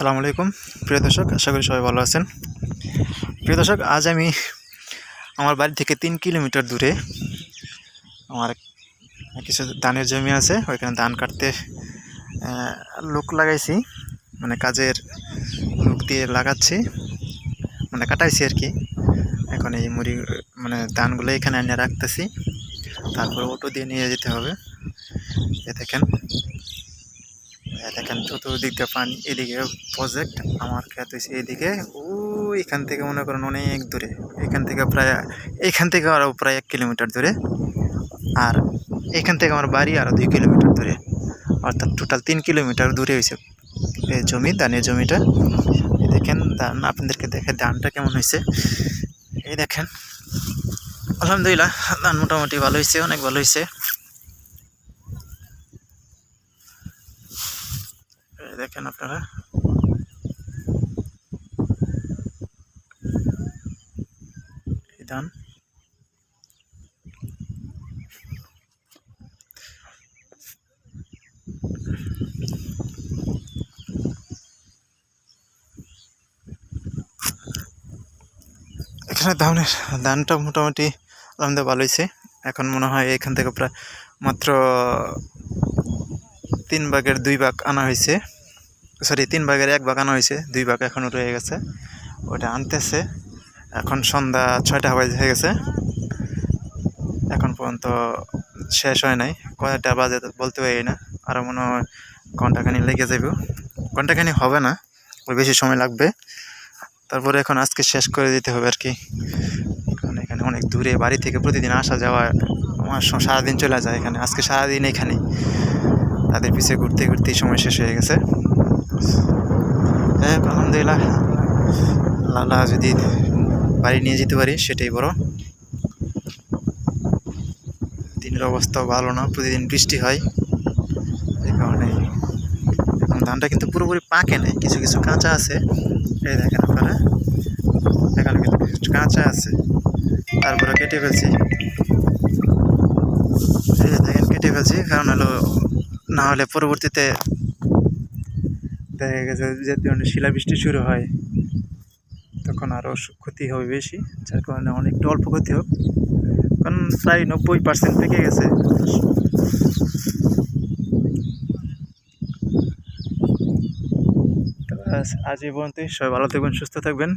আসসালামু আলাইকুম। প্রিয় দর্শক, আশা করি সবাই ভালো আছেন। প্রিয় দর্শক, আজ আমি আমার বাড়ি থেকে তিন কিলোমিটার দূরে আমার কিছু ধানের জমি আছে। ওইখানে ধান কাটতে লোক লাগাইছি। মানে কাজের লোক দিয়ে লাগাচ্ছি। মানে কাটাইছি আর কি। এখন এই মুড়ি মানে ধানগুলো এখানে এনে রাখতেছি। তারপর অটো দিয়ে নিয়ে যেতে হবে। এ দেখেন। দেখেন চতুর্দিক দিয়ে পানি, এদিকে প্রজেক্ট আমার খেত হয়েছে এদিকে ও এখান থেকে মনে করেন অনেক দূরে, এখান থেকে প্রায়, এখান থেকে আরও প্রায় এক কিলোমিটার দূরে, আর এখান থেকে আমার বাড়ি আরও দুই কিলোমিটার দূরে, অর্থাৎ টোটাল তিন কিলোমিটার দূরে হয়েছে এই জমি ধানের জমিটা। দেখেন ধান, আপনাদেরকে দেখে ধানটা কেমন হয়েছে এই দেখেন, আলহামদুলিল্লাহ, ধান মোটামুটি ভালো হয়েছে অনেক ভালো হয়েছে দেখেন আপনারা। ধান। এখানে ধানের, ধানটা মোটামুটি আলহামদুলিল্লাহ ভালো হয়েছে। এখন মনে হয় এখান থেকে প্রায় মাত্র তিন ভাগের দুই ভাগ আনা হয়েছে। সরি তিন ভাগের এক ভাগ আনা হয়েছে, দুই ভাগ এখনও রয়ে গেছে। ওটা আনতেছে। এখন সন্ধ্যা ছয়টা বাজে হয়ে গেছে। এখন পর্যন্ত শেষ হয় নাই। কয়টা বাজে বলতে পারি না। আরও মনে হয় ঘন্টাখানি লেগে যাবে ঘন্টাখানি হবে না, ওই বেশি সময় লাগবে। তারপরে এখন আজকে শেষ করে দিতে হবে আর কি। কারণ এখানে অনেক দূরে, বাড়ি থেকে প্রতিদিন আসা যাওয়া, আমার সারাদিন চলে যায় এখানে। আজকে সারাদিন এখানে তাদের পিছিয়ে ঘুরতে ঘুরতেই সময় শেষ হয়ে গেছে। হ্যাঁ আলহামদুলিল্লাহ। লালা যদি বাড়ি নিয়ে যেতে পারি, সেটাই বড়। দিনের অবস্থাও ভালো না, প্রতিদিন বৃষ্টি হয়। এই কারণে ধানটা কিন্তু পুরোপুরি পাকে নেই, কিছু কিছু কাঁচা আছে। এই দেখেন আপনারা। এখানে কিন্তু কাঁচা আছে। তারপরে কেটে ফেলছি। দেখেন, কেটে ফেলছি, কারণ হলো না হলে পরবর্তীতে দেখা গেছে যদি অনেক শিলাবৃষ্টি শুরু হয়, তখন আরও ক্ষতি হবে বেশি, যার কারণে অনেকটা অল্প ক্ষতি হোক। কারণ প্রায় নব্বই পার্সেন্ট পেকে গেছে। আজ এই পর্যন্তই। সবাই ভালো থাকবেন, সুস্থ থাকবেন।